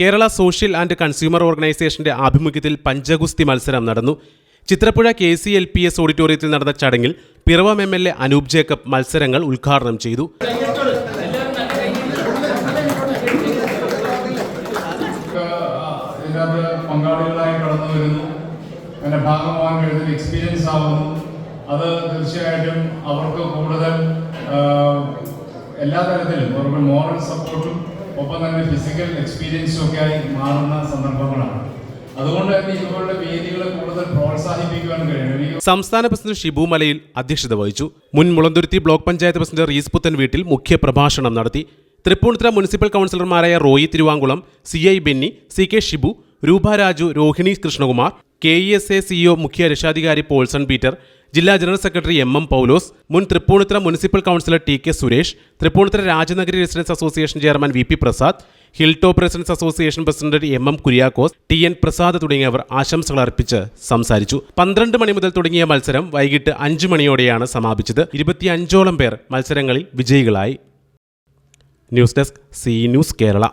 Kerala social and consumer ഓർഗനൈസേഷന്റെ ആഭിമുഖ്യത്തിൽ പഞ്ചഗുസ്തി മത്സരം നടന്നു. Chithrappuzha K C L P S ഓഡിറ്റോറിയത്തിൽ നടന്ന ചടങ്ങിൽ Piravom M L A Anoop Jacob മത്സരങ്ങൾ ഉദ്ഘാടനം ചെയ്തു. എക്സ്പീരിയൻസ് ആവുന്നു. അത് തീർച്ചയായിട്ടും അവർക്ക് കൂടുതൽ എല്ലാ തരത്തിലും അവർക്ക് മോറൽ സപ്പോർട്ടും ഒപ്പം തന്നെ ഫിസിക്കൽ എക്സ്പീരിയൻസും ഒക്കെ ആയി മാറുന്ന സന്ദർഭങ്ങളാണ്. അതുകൊണ്ട് തന്നെ ഇതുപോലുള്ള വേദികളെ കൂടുതൽ പ്രോത്സാഹിപ്പിക്കുവാൻ കഴിയും സംസ്ഥാന പ്രസിഡന്റ് ഷിബു മലയിൽ അധ്യക്ഷത വഹിച്ചു. മുൻ മുളന്തുരുത്തി ബ്ലോക്ക് പഞ്ചായത്ത് പ്രസിഡന്റ് റീസ് പുത്തൻ വീട്ടിൽ മുഖ്യ പ്രഭാഷണം നടത്തി. തൃപ്പൂണിത്തുറ മുനിസിപ്പൽ കൗൺസിലർമാരായ Roy Thiruvankulam C I Benny C K Shibu Roopa Raju Rohini Krishnakumar K E S A CEO മുഖ്യ രക്ഷാധികാരി പോൾസൺ പീറ്റർ ജില്ലാ general secretary M M Paulose മുൻ Thrippunithura municipal councillor T K Suresh Thrippunithura Rajanagari residents association chairman V P Prasad hill top residents association president M M Kuriakose T N Prasad തുടങ്ങിയവർ ആശംസകൾ അർപ്പിച്ച് സംസാരിച്ചു. പന്ത്രണ്ട് മണി മുതൽ തുടങ്ങിയ മത്സരം വൈകിട്ട് അഞ്ച് മണിയോടെയാണ് സമാപിച്ചത്. ഇരുപത്തിയഞ്ചോളം പേർ മത്സരങ്ങളിൽ വിജയികളായി. News desk C news Kerala.